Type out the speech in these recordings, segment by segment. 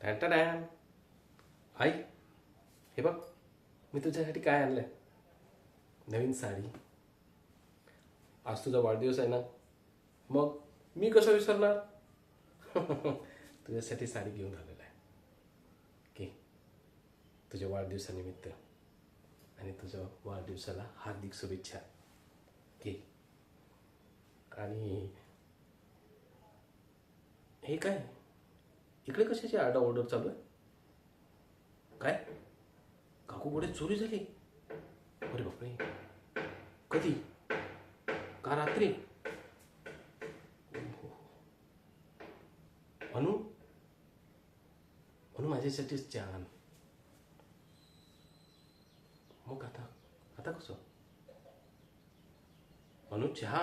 Tan आई हे बघ मी तुझ्यासाठी काय आणलंय? नवीन साडी. आज तुझा वाढदिवस आहे ना? मग मी कसं विसरणार? तुझ्यासाठी साडी घेऊन आलेलं आहे. की तुझ्या वाढदिवसानिमित्त आणि तुझ्या वाढदिवसाला हार्दिक शुभेच्छा. की आणि हे काय? इकडे कशाची आर्डर ऑर्डर चालू आहे? काय? काकू पुढे चोरी झाली? अरे बापरे. कधी? का रात्री? हो, हो, हो. म्हणून म्हणून माझ्यासाठीच छान मग आता? आता कसं? म्हणून चहा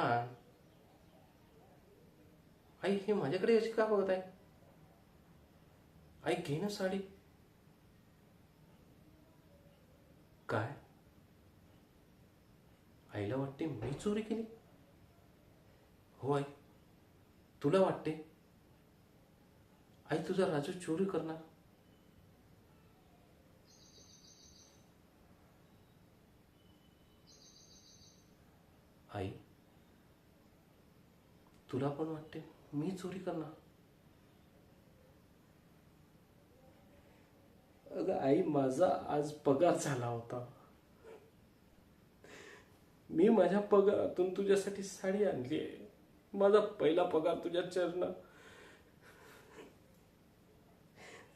आई हे माझ्याकडे अशी का बघत आहे? आई घे ना साडी. काय? आईला वाटते मी चोरी केली. हो आई तुला वाटते? आई तुझा राजू चोरी करणार. आई तुला पण वाटते मी चोरी करणार. अगं आई माझा आज पगार झाला होता. मी माझ्या पगारातून तुझ्यासाठी साडी आणली आहे. माझा पहिला पगार तुझ्या चरण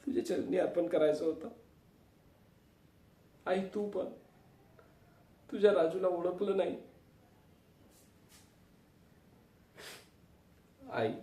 तुझ्या चरणी अर्पण करायचं होतं. आई तू पण. तुझ्या राजूला ओळखलं नाही. आई आई